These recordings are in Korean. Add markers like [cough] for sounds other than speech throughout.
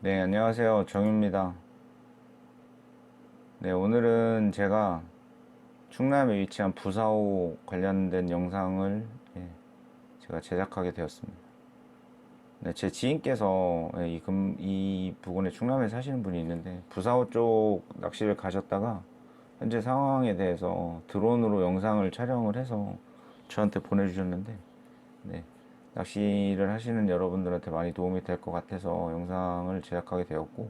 네, 안녕하세요. 정유입니다. 네, 오늘은 제가 충남에 위치한 부사호 관련된 영상을 예, 제가 제작하게 되었습니다. 네, 제 지인께서 예, 이, 금, 이 부근에 충남에 사시는 분이 있는데 부사호 쪽 낚시를 가셨다가 현재 상황에 대해서 드론으로 영상을 촬영을 해서 저한테 보내주셨는데 네, 낚시를 하시는 여러분들한테 많이 도움이 될 것 같아서 영상을 제작하게 되었고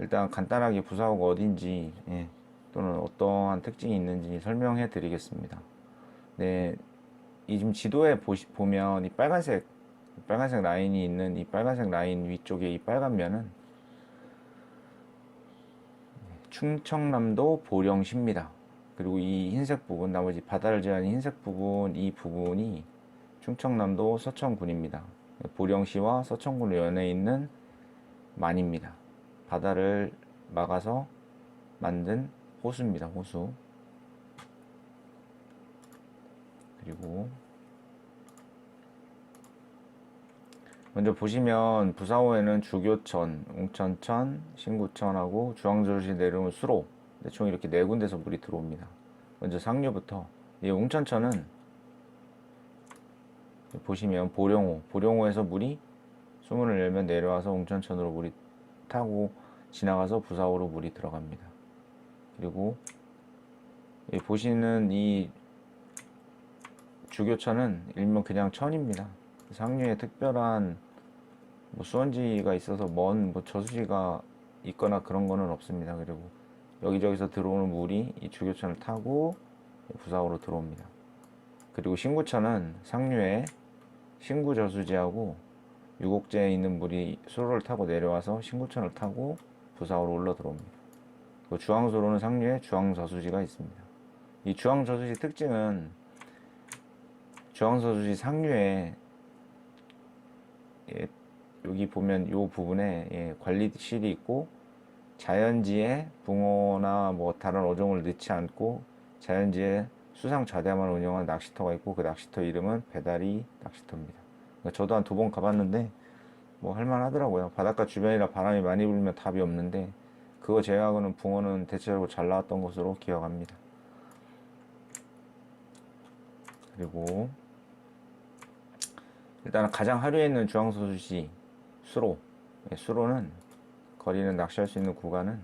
일단 간단하게 부사호가 어딘지 예, 또는 어떠한 특징이 있는지 설명해 드리겠습니다. 네, 이 지금 지도에 보시, 보면 이 빨간색 빨간색 라인이 있는 이 빨간색 라인 위쪽에 이 빨간 면은 충청남도 보령시입니다. 그리고 이 흰색 부분 나머지 바다를 제한 흰색 부분 이 부분이 충청남도 서천군입니다. 보령시와 서천군을 연해 있는 만입니다. 바다를 막아서 만든 호수입니다. 호수. 그리고 먼저 보시면 부사호에는 주교천, 웅천천, 신구천하고 주황조시 내려오면 수로 네, 총 이렇게 네 군데서 물이 들어옵니다. 먼저 상류부터 이 웅천천은 보시면 보령호, 보령호에서 물이 수문을 열면 내려와서 웅천천으로 물이 타고 지나가서 부사호로 물이 들어갑니다. 그리고 이 보시는 이 주교천은 일명 그냥 천입니다. 상류에 특별한 뭐 수원지가 있어서 먼 뭐 저수지가 있거나 그런 거는 없습니다. 그리고 여기저기서 들어오는 물이 이 주교천을 타고 부사호로 들어옵니다. 그리고 신구천은 상류에 신구 저수지하고 유곡제에 있는 물이 수로를 타고 내려와서 신구천을 타고 부사호로 올라 들어옵니다. 그 주황수로는 상류에 주황저수지가 있습니다. 이 주황저수지 특징은 주황저수지 상류에 예, 여기 보면 이 부분에 예, 관리실이 있고 자연지에 붕어나 뭐 다른 어종을 넣지 않고 자연지에 수상 좌대만 운영하는 낚시터가 있고 그 낚시터 이름은 배다리 낚시터입니다. 그러니까 저도 한 두 번 가봤는데 뭐 할만하더라고요. 바닷가 주변이라 바람이 많이 불면 답이 없는데 그거 제외하고는 붕어는 대체적으로 잘 나왔던 것으로 기억합니다. 그리고 일단 가장 하류에 있는 중앙소수시 수로 예, 수로는 거리는 낚시할 수 있는 구간은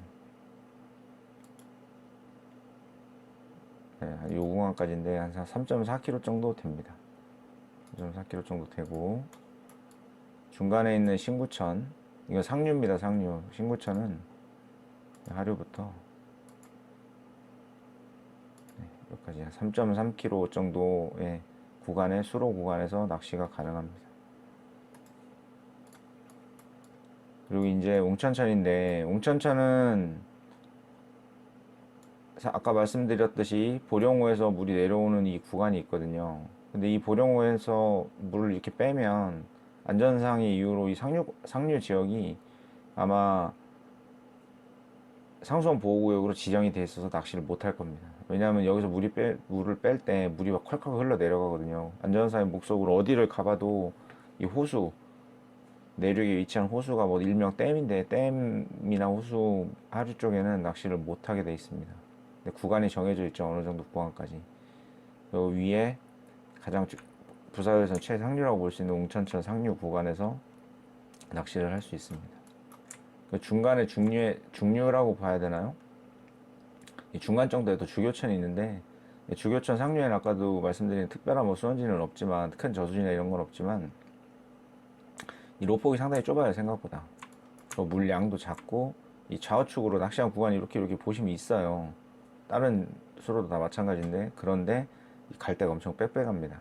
네, 한 요구간까지인데 한 3.4km 정도 됩니다. 3.4km 정도 되고 중간에 있는 신구천 이거 상류입니다. 상류 신구천은 하류부터 네, 여기까지 3.3km 정도의 구간의 수로 구간에서 낚시가 가능합니다. 그리고 이제 웅천천인데 웅천천은 사- 아까 말씀드렸듯이 보령호에서 물이 내려오는 이 구간이 있거든요. 근데 이 보령호에서 물을 이렇게 빼면 안전상의 이유로 이 상류 상류 지역이 아마 상수원 보호구역으로 지정이 돼 있어서 낚시를 못 할 겁니다. 왜냐하면 여기서 물이 빼, 물을 뺄 때 물이 막 콸콸 흘러 내려가거든요. 안전상의 목적으로 어디를 가봐도 이 호수 내륙에 위치한 호수가 뭐 일명 댐인데 댐이나 호수 하류 쪽에는 낚시를 못 하게 돼 있습니다. 근데 구간이 정해져 있죠. 어느 정도 구간까지. 요 위에 가장 주- 부사에서 최상류라고 볼 수 있는 웅천천 상류 구간에서 낚시를 할 수 있습니다. 그 중간에 중류에 중류라고 봐야 되나요? 이 중간 정도에도 주교천이 있는데 이 주교천 상류에는 아까도 말씀드린 특별한 뭐 수원지는 없지만 큰 저수지나 이런 건 없지만 이 로폭이 상당히 좁아요 생각보다. 그 물량도 작고 이 좌우측으로 낚시한 구간이 이렇게 이렇게 보시면 있어요. 다른 수로도 다 마찬가지인데 그런데 이 갈대가 엄청 빽빽합니다.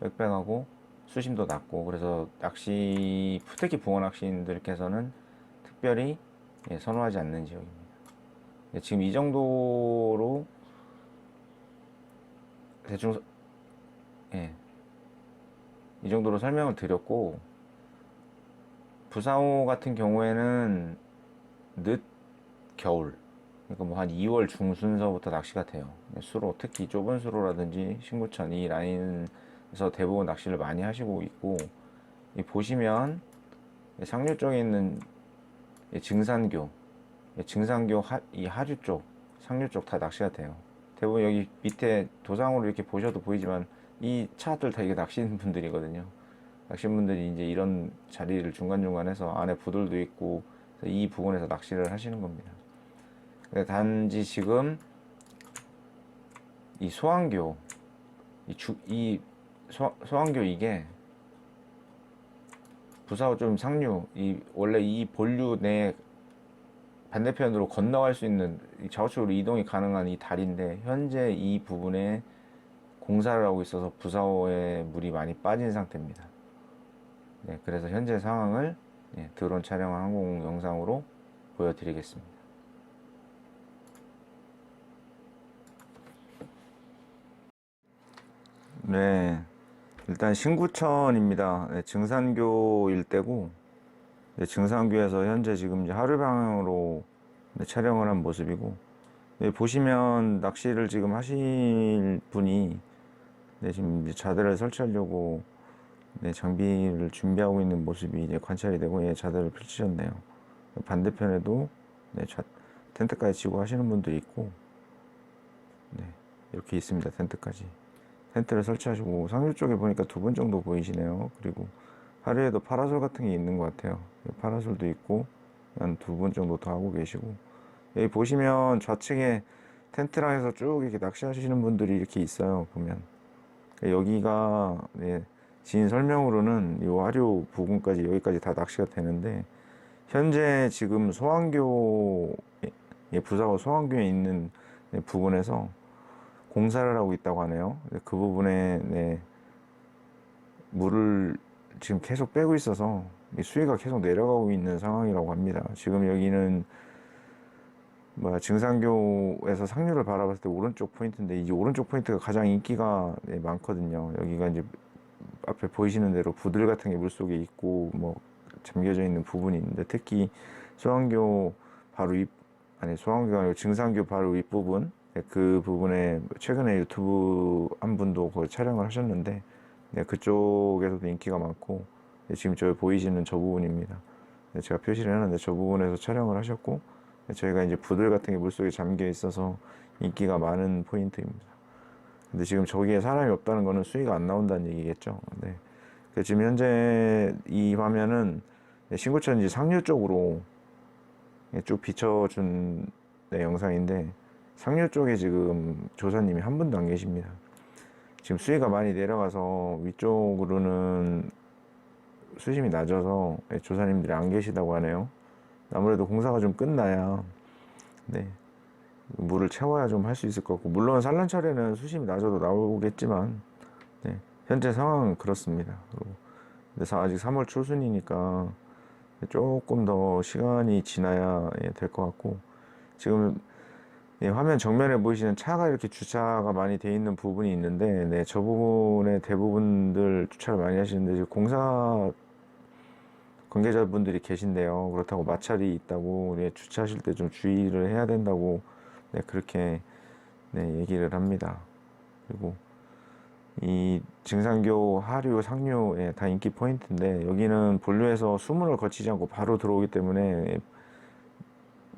빽빽하고 수심도 낮고 그래서 낚시 특히 붕어 낚시인들께서는 특별히 예, 선호하지 않는 지역입니다. 예, 지금 이 정도로 대충 서- 예, 이 정도로 설명을 드렸고 부사호 같은 경우에는 늦 겨울 그러니까 뭐 한 2월 중순서부터 낚시가 돼요. 수로 특히 좁은 수로라든지 신구천 이 라인에서 대부분 낚시를 많이 하시고 있고 이 보시면 상류 쪽에 있는 예, 증산교, 예, 증산교 하, 이 하류 쪽, 상류 쪽 다 낚시가 돼요. 대부분 여기 밑에 도장으로 이렇게 보셔도 보이지만 이 차들 다 이게 낚시는 [laughs] 분들이거든요. 낚시는 분들이 이제 이런 자리를 중간중간해서 안에 부들도 있고 이 부분에서 낚시를 하시는 겁니다. 근데 단지 지금 이 소환교, 이 주, 이 소, 소환교 이게 부사호 좀 상류, 이 원래 이 본류 내 반대편으로 건너갈 수 있는 이 좌우측으로 이동이 가능한 이 다리인데 현재 이 부분에 공사를 하고 있어서 부사호에 물이 많이 빠진 상태입니다. 네, 그래서 현재 상황을 네, 드론 촬영 항공 영상으로 보여드리겠습니다. 네, 일단 신구천입니다. 네, 증산교 일대고 네, 증산교에서 현재 지금 이제 하류 방향으로 네, 촬영을 한 모습이고 네, 보시면 낚시를 지금 하실 분이 네, 지금 자대를 설치하려고 네, 장비를 준비하고 있는 모습이 이제 관찰이 되고 예, 자대를 펼치셨네요. 반대편에도 네, 자, 텐트까지 치고 하시는 분들이 있고 네, 이렇게 있습니다. 텐트까지. 텐트를 설치하시고 상류 쪽에 보니까 두 분 정도 보이시네요. 그리고 하루에도 파라솔 같은 게 있는 것 같아요. 파라솔도 있고 한 두 분 정도 더 하고 계시고 여기 보시면 좌측에 텐트랑 해서 쭉 이렇게 낚시하시는 분들이 이렇게 있어요. 보면 여기가 네, 지인 설명으로는 이 화류 부근까지 여기까지 다 낚시가 되는데 현재 지금 소환교 예, 부사고 소환교에 있는 네, 부근에서 공사를 하고 있다고 하네요. 그 부분에 네, 물을 지금 계속 빼고 있어서 이 수위가 계속 내려가고 있는 상황이라고 합니다. 지금 여기는 뭐야 증산교에서 상류를 바라봤을 때 오른쪽 포인트인데 이 오른쪽 포인트가 가장 인기가 네, 많거든요. 여기가 이제 앞에 보이시는 대로 부들 같은 게 물속에 있고 뭐 잠겨져 있는 부분이 있는데 특히 소환교 바로 윗 아니 소환교가 아니고 증산교 바로 윗부분 네, 그 부분에 최근에 유튜브 한 분도 거기 촬영을 하셨는데 네, 그쪽에서도 인기가 많고 네, 지금 저 보이시는 저 부분입니다. 네, 제가 표시를 해놨는데 저 부분에서 촬영을 하셨고 네, 저희가 이제 부들 같은 게 물속에 잠겨 있어서 인기가 많은 포인트입니다. 근데 지금 저기에 사람이 없다는 거는 수위가 안 나온다는 얘기겠죠. 네. 그 지금 현재 이 화면은 네, 신구천지 상류 쪽으로 네, 쭉 비춰준 네, 영상인데 상류 쪽에 지금 조사님이 한 분도 안 계십니다. 지금 수위가 많이 내려가서 위쪽으로는 수심이 낮아서 네, 조사님들이 안 계시다고 하네요. 아무래도 공사가 좀 끝나야 네, 물을 채워야 좀 할 수 있을 것 같고 물론 산란철에는 수심이 낮아도 나오겠지만 네, 현재 상황은 그렇습니다. 그래서 아직 3월 초순이니까 조금 더 시간이 지나야 예, 될것 같고 지금 예, 화면 정면에 보이시는 차가 이렇게 주차가 많이 돼 있는 부분이 있는데 네, 저 부분에 대부분들 주차를 많이 하시는데 지금 공사 관계자분들이 계신데요. 그렇다고 마찰이 있다고 네, 주차하실 때 좀 주의를 해야 된다고 네, 그렇게 네, 얘기를 합니다. 그리고 이 증산교 하류 상류 예, 다 인기 포인트인데 여기는 본류에서 수문을 거치지 않고 바로 들어오기 때문에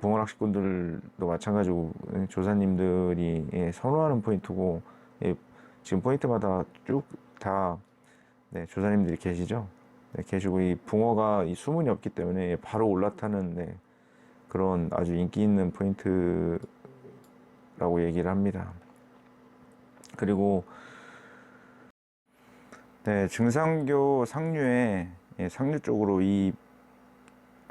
붕어낚시꾼들도 마찬가지고 예, 조사님들이 예, 선호하는 포인트고 예, 지금 포인트마다 쭉다 네, 조사님들이 계시죠. 네, 계시고 이 붕어가 이 수문이 없기 때문에 예, 바로 올라타는 네, 그런 아주 인기 있는 포인트라고 얘기를 합니다. 그리고 네, 증상교 상류에 예, 상류 쪽으로 이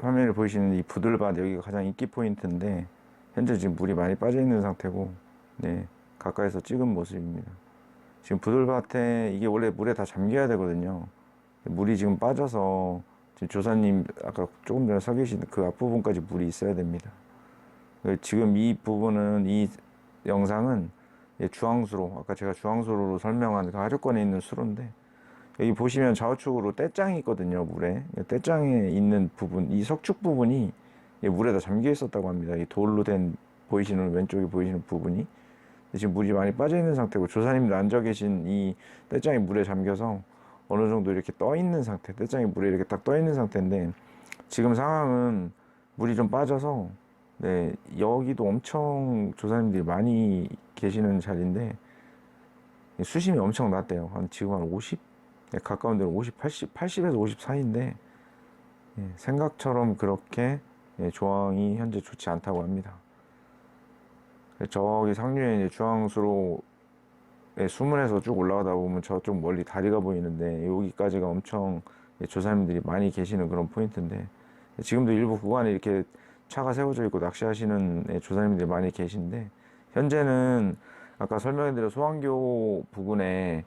화면에 보이시는 이 부들밭 여기가 가장 인기 포인트인데 현재 지금 물이 많이 빠져 있는 상태고 네, 가까이서 찍은 모습입니다. 지금 부들밭에 이게 원래 물에 다 잠겨야 되거든요. 물이 지금 빠져서 지금 조사님 아까 조금 전에 서 계신 그 앞부분까지 물이 있어야 됩니다. 지금 이 부분은 이 영상은 예, 주황수로 아까 제가 주황수로 설명한 그 하류권에 있는 수로인데 여기 보시면 좌우측으로 떼장이 있거든요 물에. 떼장에 있는 부분 이 석축 부분이 예, 물에다 잠겨 있었다고 합니다. 이 돌로 된 보이시는 왼쪽에 보이시는 부분이. 지금 물이 많이 빠져 있는 상태고 조사님들 앉아 계신 이 떼장이 물에 잠겨서 어느 정도 이렇게 떠 있는 상태 떼장이 물에 이렇게 딱 떠 있는 상태인데 지금 상황은 물이 좀 빠져서 네 여기도 엄청 조사님들이 많이 계시는 자리인데 수심이 엄청 낮대요. 한 지금 한 50, 네, 가까운 데는 50, 80, 80에서 50 사이인데 예, 생각처럼 그렇게 예, 조항이 현재 좋지 않다고 합니다. 저기 상류에 이제 네, 수문에서 쭉 올라가다 보면 저쪽 멀리 다리가 보이는데 여기까지가 엄청 예, 조사님들이 많이 계시는 그런 포인트인데 지금도 일부 구간에 이렇게 차가 세워져 있고 낚시하시는 예, 조사님들이 많이 계신데 현재는 아까 설명해드린 소환교 부근에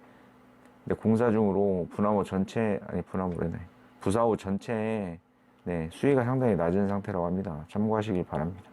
네, 공사 중으로 분화호 전체 아니 분화호래네 부사호 전체에 네, 수위가 상당히 낮은 상태라고 합니다. 참고하시길 바랍니다.